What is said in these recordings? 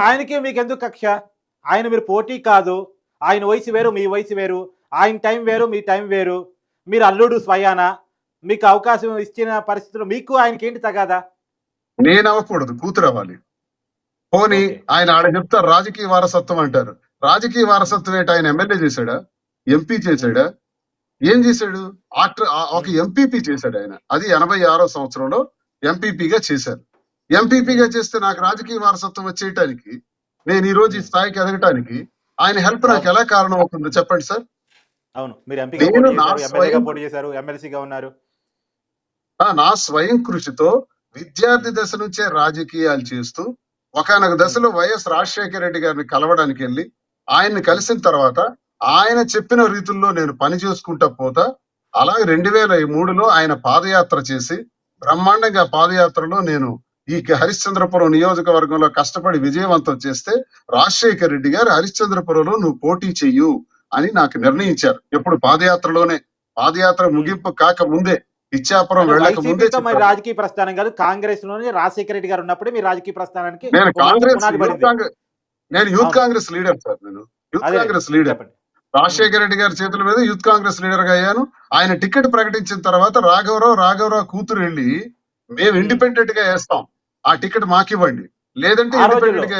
ఆయనకి మీకు ఎందుకు కక్ష? ఆయన మీరు పోటీ కాదు. ఆయన వయసు వేరు మీ వయసు వేరు. ఆయన టైం వేరు మీ టైం వేరు. మీరు అల్లుడు స్వయాన? మీకు అవకాశం ఇచ్చిన పరిస్థితులు మీకు ఆయనకి ఏంటి తగాదా? నేను అవ్వకూడదు కూతురు అవ్వాలి. పోనీ. ఆయన ఆడ చెప్తారు రాజకీయ వారసత్వం అంటారు. రాజకీయ వారసత్వం ఏంటి? ఆయన ఎమ్మెల్యే చేశాడా? ఎంపీ చేశాడా? ఏం చేశాడు? ఆక్టర్ ఆ- ఒక ఎంపీపీ చేశాడు ఆయన. అది ఎనభై ఆరో సంవత్సరంలో ఎంపీపీగా చేశారు. ఎంపీపీగా చేస్తే నాకు రాజకీయ వారసత్వం వచ్చేయటానికి నేను ఈ రోజు ఈ స్థాయికి ఎదగటానికి ఆయన హెల్ప్ నాకు ఎలా కారణం అవుతుందో చెప్పండి సార్. అవును మీరు ఎంపీగా పోటీ చేశారు ఎమ్మెల్సీగా ఉన్నారు. నా స్వయం కృషితో విద్యార్థి దశ నుంచే రాజకీయాలు చేస్తూ ఒకనొక దశలో వైఎస్ రాజశేఖర రెడ్డి గారిని కలవడానికి వెళ్ళి ఆయన్ని కలిసిన తర్వాత ఆయన చెప్పిన రీతుల్లో నేను పని చేసుకుంటా పోతా అలాగే రెండు వేల మూడులో ఆయన పాదయాత్ర చేసి బ్రహ్మాండంగా పాదయాత్రలో నేను ఈ హరిశ్చంద్రపురం నియోజకవర్గంలో కష్టపడి విజయవంతం చేస్తే రాజశేఖర రెడ్డి గారు హరిశ్చంద్రపురంలో నువ్వు పోటీ చెయ్యు అని నాకు నిర్ణయించారు. ఎప్పుడు పాదయాత్రలోనే. పాదయాత్ర ముగింపు కాక ముందే. ఇచ్చాపురం వెళ్ళక ముందే. రాజకీయ ప్రస్థానం కాదు కాంగ్రెస్లోనే రాజశేఖర రెడ్డి గారు ఉన్నప్పుడే మీ రాజకీయ ప్రస్థానానికి నేను కాంగ్రెస్ నేను యూత్. కాంగ్రెస్ లీడర్ సార్ నేను. Youth Congress leader. Rajasekhara Reddy గారి చేతుల మీద యూత్ కాంగ్రెస్ లీడర్గా అయ్యాను. ఆయన టికెట్ ప్రకటించిన తర్వాత రాఘవరావు రాఘవరావు కూతురు వెళ్ళి మేము ఇండిపెండెంట్గా వేస్తాం. ఆ టికెట్ మాకివ్వండి. లేదంటే. ఇండిపెండెంట్గా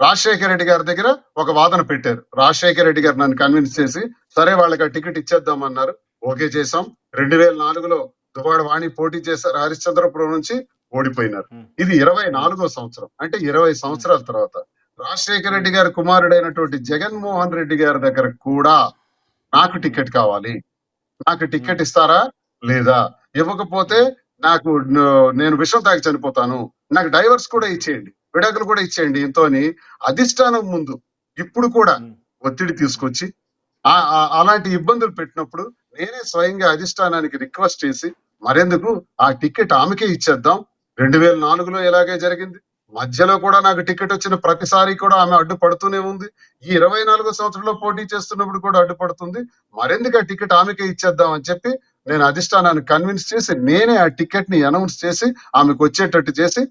రాజశేఖర రెడ్డి గారి దగ్గర ఒక వాదన పెట్టారు. రాజశేఖర రెడ్డి గారు నన్ను కన్విన్స్ చేసి సరే వాళ్ళకి ఆ టికెట్ ఇచ్చేద్దామన్నారు. ఓకే చేసాం రెండు వేల నాలుగులో దువాడ వాణి పోటీ చేశారు హరిశ్చంద్రపురం నుంచి ఓడిపోయినారు. ఇది ఇరవై నాలుగో సంవత్సరం. అంటే ఇరవై సంవత్సరాల తర్వాత. రాజశేఖర రెడ్డి గారి కుమారుడైనటువంటి జగన్మోహన్ రెడ్డి గారి దగ్గర కూడా నాకు టికెట్ కావాలి. నాకు టికెట్ ఇస్తారా? లేదా? ఇవ్వకపోతే నాకు నేను విషం తాగి చనిపోతాను. నాకు డైవర్స్ కూడా ఇచ్చేయండి. విడాకులు కూడా ఇచ్చేయండి. ఇంతో అని అధిష్టానం ముందు ఇప్పుడు కూడా. ఒత్తిడి తీసుకొచ్చి అలాంటి ఇబ్బందులు పెట్టినప్పుడు నేనే స్వయంగా అధిష్టానానికి రిక్వెస్ట్ చేసి మరెందుకు? ఆ టికెట్ ఆమెకే ఇచ్చేద్దాం. రెండు వేల నాలుగులో ఇలాగే జరిగింది? మధ్యలో కూడా నాకు టికెట్ వచ్చిన ప్రతిసారి కూడా ఆమె అడ్డుపడుతూనే ఉంది. ఈ ఇరవై నాలుగో సంవత్సరంలో పోటీ చేస్తున్నప్పుడు కూడా అడ్డుపడుతుంది మరెందుకు ఆ టికెట్ ఆమెకే ఇచ్చేద్దాం అని చెప్పి నేను అధిష్టానాన్ని కన్విన్స్ చేసి నేనే ఆ టికెట్ని అనౌన్స్ చేసి ఆమెకు వచ్చేటట్టు చేసి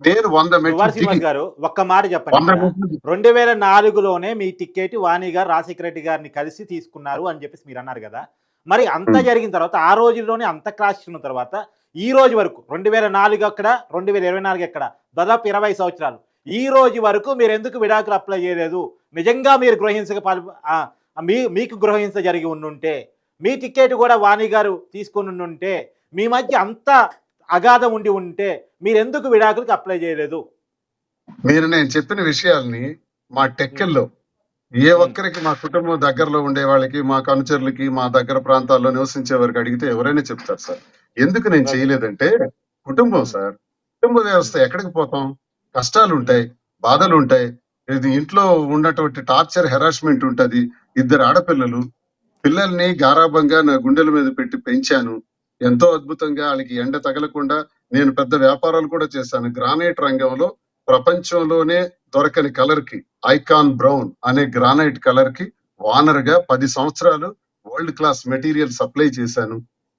నేను వంద మెట్లు గారు ఒక్క మాట చెప్పండి. రెండు వేల నాలుగులోనే మీ టికెట్ వాణి గారు రాజశేఖర రెడ్డి గారిని కలిసి తీసుకున్నారు అని చెప్పేసి మీరు అన్నారు కదా. మరి అంత. జరిగిన తర్వాత ఆ రోజుల్లోనే అంత క్రాష్ ఉన్న తర్వాత ఈ రోజు వరకు రెండు వేల నాలుగు అక్కడ రెండు వేల ఇరవై నాలుగు ఎక్కడ దాదాపు ఇరవై సంవత్సరాలు. ఈ రోజు వరకు మీరు ఎందుకు విడాకులు అప్లై చేయలేదు? నిజంగా మీరు గృహహింసకు పాల్ ఆ, మీ మీకు గృహహింస జరిగి ఉండుంటే మీ టికెట్ కూడా వాణి గారు తీసుకొని ఉంటే మీ మధ్య అంత అగాధం ఉండి ఉంటే మీరు ఎందుకు విడాకులకు అప్లై చేయలేదు? మీరు నేను చెప్పిన విషయాల్ని మా టెక్కల్లో ఏ ఒక్కరికి మా కుటుంబం దగ్గరలో ఉండే వాళ్ళకి మా అనుచరులకి మా దగ్గర ప్రాంతాల్లో నివసించే వారికి అడిగితే ఎవరైనా చెప్తారు సార్. ఎందుకు నేను. చేయలేదంటే కుటుంబం సార్ కుటుంబ వ్యవస్థ ఎక్కడికి పోతాం? కష్టాలు ఉంటాయి బాధలు ఉంటాయి ఇది ఇంట్లో ఉన్నటువంటి టార్చర్ హెరాస్మెంట్ ఉంటది. ఇద్దరు ఆడపిల్లలు పిల్లల్ని గారాబంగా నా గుండెల మీద పెట్టి పెంచాను. ఎంతో అద్భుతంగా వాళ్ళకి ఎండ తగలకుండా నేను పెద్ద వ్యాపారాలు కూడా చేశాను. గ్రానైట్ రంగంలో ప్రపంచంలోనే దొరకని కలర్కి ఐకాన్ బ్రౌన్ అనే గ్రానైట్ కలర్కి వానర్గా పది సంవత్సరాలు వరల్డ్ క్లాస్ మెటీరియల్ సప్లై చేశాను.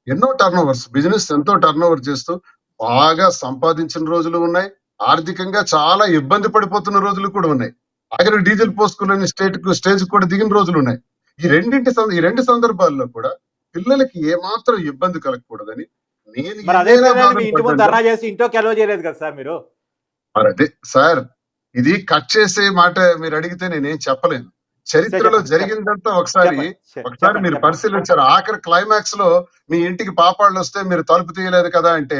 ఎన్నో టర్న్ ఓవర్స్ బిజినెస్ ఎంతో టర్న్ ఓవర్ చేస్తూ బాగా సంపాదించిన రోజులు ఉన్నాయి. ఆర్థికంగా చాలా ఇబ్బంది పడిపోతున్న రోజులు కూడా ఉన్నాయి. ఆఖరి డీజిల్ పోసుకునే స్టేట్ స్టేజ్ కూడా దిగిన రోజులు ఉన్నాయి. ఈ రెండింటి ఈ రెండు సందర్భాల్లో కూడా పిల్లలకి ఏమాత్రం ఇబ్బంది కలగకూడదని నేను. ధర్నా చేసి చేయలేదు కదా సార్ మీరు? మరి అదే సార్ ఇది కట్ చేసే మాట మీరు అడిగితే నేనేం చెప్పలేను. చరిత్రలో జరిగిందంతా ఒకసారి ఒకసారి మీరు. పరిశీలించారు. ఆఖరి క్లైమాక్స్లో మీ ఇంటికి పాపాళ్ళు వస్తే మీరు తలుపు తీయలేదు కదా అంటే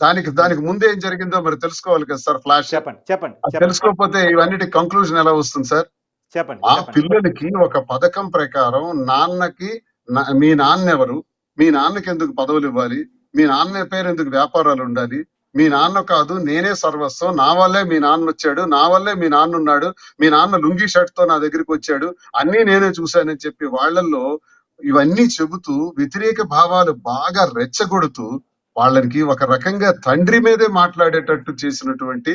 దానికి దానికి ముందే ఏం జరిగిందో మరి తెలుసుకోవాలి కదా సార్ ఫ్లాష్. చెప్పండి చెప్పండి తెలుసుకోకపోతే ఇవన్నిటి కంక్లూజన్ ఎలా వస్తుంది సార్? చెప్పండి ఆ. పిల్లలకి ఒక పథకం ప్రకారం నాన్నకి మీ నాన్న ఎవరు మీ నాన్నకి ఎందుకు పదవులు ఇవ్వాలి? మీ నాన్న పేరు ఎందుకు వ్యాపారాలు ఉండాలి? మీ నాన్న కాదు నేనే సర్వస్వం. నా వల్లే మీ నాన్న వచ్చాడు. నా వల్లే మీ నాన్న ఉన్నాడు. మీ నాన్న లుంగీ షర్ట్తో నా దగ్గరికి వచ్చాడు. అన్ని నేనే చూశానని చెప్పి వాళ్ళల్లో ఇవన్నీ చెబుతూ వ్యతిరేక భావాలు బాగా రెచ్చగొడుతూ వాళ్ళకి ఒక రకంగా తండ్రి మీదే మాట్లాడేటట్టు చేసినటువంటి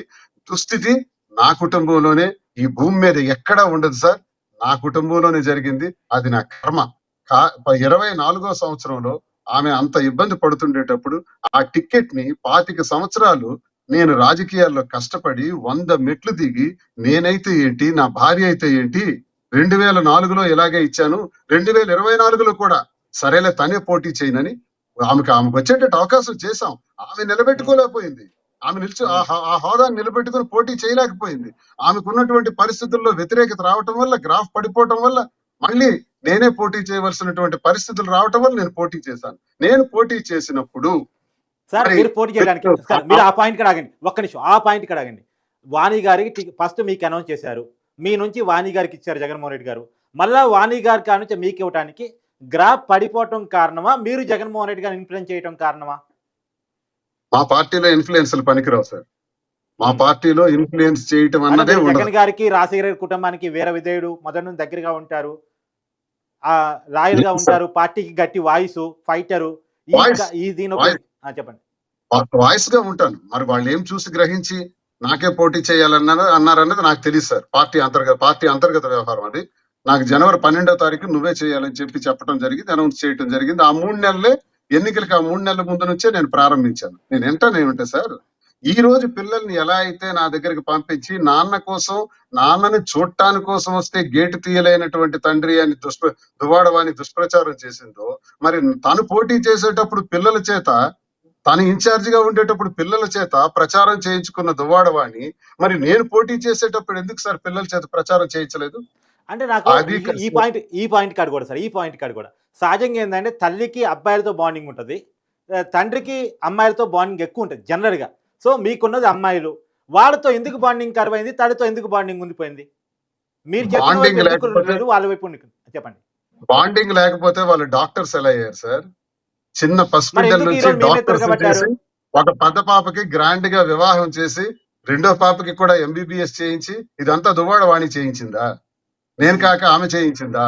దుస్థితి నా కుటుంబంలోనే ఈ భూమి మీద ఎక్కడా ఉండదు సార్. నా కుటుంబంలోనే జరిగింది. అది నా కర్మ. కా- ఇరవై నాలుగో సంవత్సరంలో ఆమె అంత ఇబ్బంది పడుతుండేటప్పుడు ఆ టికెట్ని పాతిక సంవత్సరాలు నేను రాజకీయాల్లో కష్టపడి వంద మెట్లు దిగి నేనైతే ఏంటి నా భార్య అయితే ఏంటి రెండు వేల నాలుగులో ఇలాగే ఇచ్చాను రెండు వేల ఇరవై నాలుగులో కూడా సరేలే తనే పోటీ చేయనని ఆమెకు ఆమెకు వచ్చేటట్టు అవకాశం చేశాం. ఆమె నిలబెట్టుకోలేకపోయింది. ఆమె నిలిచి ఆ హోదాను నిలబెట్టుకుని పోటీ చేయలేకపోయింది. ఆమెకు ఉన్నటువంటి పరిస్థితుల్లో వ్యతిరేకత రావటం వల్ల గ్రాఫ్ పడిపోవటం వల్ల మళ్ళీ నేనే పోటీ చేయవలసినటువంటి పరిస్థితులు రావటం వల్ల నేను పోటీ చేశాను. నేను పోటీ చేసినప్పుడు సార్ మరి పోటీ చేయడానికి మీరు ఆ పాయింట్ ఇక్కడ ఆగండి ఒక్క నిమిషం ఆ పాయింట్ ఇక్కడ ఆగండి వాణి గారికి ఫస్ట్ మీకు అనౌన్స్ చేశారు. మీ నుంచి వాణి గారికి ఇచ్చారు జగన్మోహన్ రెడ్డి గారు. మళ్ళా వాణి గారి నుంచి మీకు ఇవ్వడానికి గ్రాఫ్ పడిపోవటం కారణమా? మీరు జగన్మోహన్ రెడ్డి గారిని ఇన్ఫ్లుయెన్స్ చేయడం కారణమా? మా పార్టీలో ఇన్ఫ్లుయెన్స్లు పనికిరావు సార్. మా పార్టీలో ఇన్ఫ్లుయెన్స్ చేయటం అన్నదే ఉండదు. జగన్ గారికి రాజశేఖర కుటుంబానికి వీర విధేయుడు మొదటి నుంచి దగ్గరగా ఉంటారు. ఆ లాయర్గా. ఉంటారు పార్టీకి గట్టి వాయిస్ ఫైటరు. ఈ దీని చెప్పండి. వాయిస్గా ఉంటాను. మరి వాళ్ళు ఏం చూసి గ్రహించి నాకే పోటీ చేయాలన్నారు అన్నారన్నది నాకు తెలియదు సార్. పార్టీ అంతర్గత పార్టీ అంతర్గత వ్యవహారం అది. నాకు జనవరి పన్నెండో తారీఖు నువ్వే చేయాలని చెప్పి చెప్పడం జరిగింది అనౌన్స్ చేయడం జరిగింది. ఆ మూడు నెలలే ఎన్నికలకు ఆ మూడు నెలల ముందు నుంచే నేను ప్రారంభించాను. నేను ఎంటనే ఉంటా సార్ ఈ రోజు పిల్లల్ని ఎలా అయితే నా దగ్గరికి పంపించి నాన్న కోసం నాన్నని చూడటాని కోసం వస్తే గేటు తీయలేనటువంటి తండ్రి అని దుష్ప్ర దువాడవాణి దుష్ప్రచారం చేసిందో మరి తను పోటీ చేసేటప్పుడు పిల్లల చేత తను ఇన్ఛార్జ్గా ఉండేటప్పుడు పిల్లల చేత ప్రచారం చేయించుకున్న దువ్వాడవాణి మరి నేను పోటీ చేసేటప్పుడు ఎందుకు సార్ పిల్లల చేత ప్రచారం చేయించలేదు? అంటే నాకు ఈ-. పాయింట్ ఈ పాయింట్ కాదు కూడా సార్ ఈ పాయింట్ కాదు కూడా. సహజంగా ఏంటంటే తల్లికి అబ్బాయిలతో బాండింగ్ ఉంటుంది తండ్రికి అమ్మాయిలతో బాండింగ్ ఎక్కువ ఉంటుంది జనరల్గా సో మీకున్నది అమ్మాయిలు వాళ్ళతో ఎందుకు బాండింగ్ కరువైంది తల్లితో ఎందుకు బాండింగ్ ఉండిపోయింది? మీరు చెప్పిన వాళ్ళ వైపు చెప్పండి. బాండింగ్ లేకపోతే వాళ్ళు డాక్టర్స్ ఎలా అయ్యారు సార్? చిన్న ఎందుకు నుంచి డాక్టర్స్? చేసి ఒక పెద్ద పాపకి గ్రాండ్గా వివాహం చేసి రెండో పాపకి కూడా ఎంబీబీఎస్ చేయించి ఇదంతా దువ్వాడవాణి చేయించిందా? నేను కాక ఆమె చేయించిందా?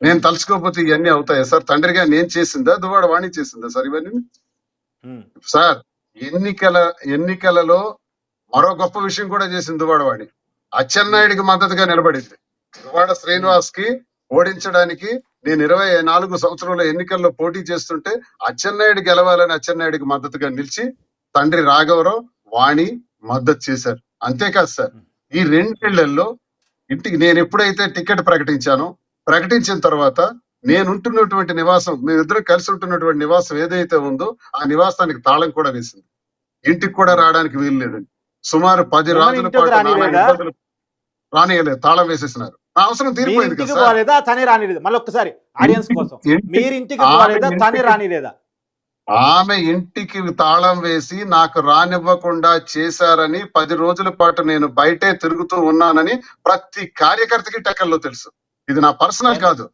నేను తలుచుకోకపోతే ఇవన్నీ అవుతాయా? సార్ తండ్రిగా నేను చేసిందా? దువ్వాడవాణి చేసిందా సార్ ఇవన్నీ? ఉమ్, సార్ ఎన్నికల ఎన్నికలలో మరో గొప్ప విషయం కూడా చేసింది దువాడవాడి అచ్చెన్నాయుడికి మద్దతుగా నిలబడింది. దువాడ శ్రీనివాస్కి ఓడించడానికి నేను ఇరవై నాలుగు సంవత్సరంలో ఎన్నికల్లో పోటీ చేస్తుంటే అచ్చెన్నాయుడు గెలవాలని అచ్చెన్నాయుడికి మద్దతుగా నిలిచి తండ్రి రాఘవరావు వాణి మద్దతు చేశారు. అంతేకాదు సార్ ఈ రెండేళ్ళలో ఇంటికి నేను ఎప్పుడైతే టికెట్ ప్రకటించానో ప్రకటించిన తర్వాత నేను ఉంటున్నటువంటి నివాసం మేమిద్దరం కలిసి ఉంటున్నటువంటి నివాసం ఏదైతే ఉందో ఆ నివాసానికి తాళం కూడా వేసింది. ఇంటికి కూడా రావడానికి వీలు లేదండి. సుమారు పది రాజుల పాటు రానియలేదు. తాళం వేసేసినారు. అవసరం తీరిపోయింది కదా రానిలేదు. మళ్ళీ ఒక్కసారి ఆడియన్స్ కోసం. మీరు ఇంటికి- రానిలేదా? ఆమె ఇంటికి తాళం వేసి నాకు రానివ్వకుండా చేశారని పది రోజుల పాటు నేను బయటే తిరుగుతూ ఉన్నానని ప్రతి కార్యకర్తకి టెక్కల్లో తెలుసు. ఇది నా పర్సనల్ కాదు.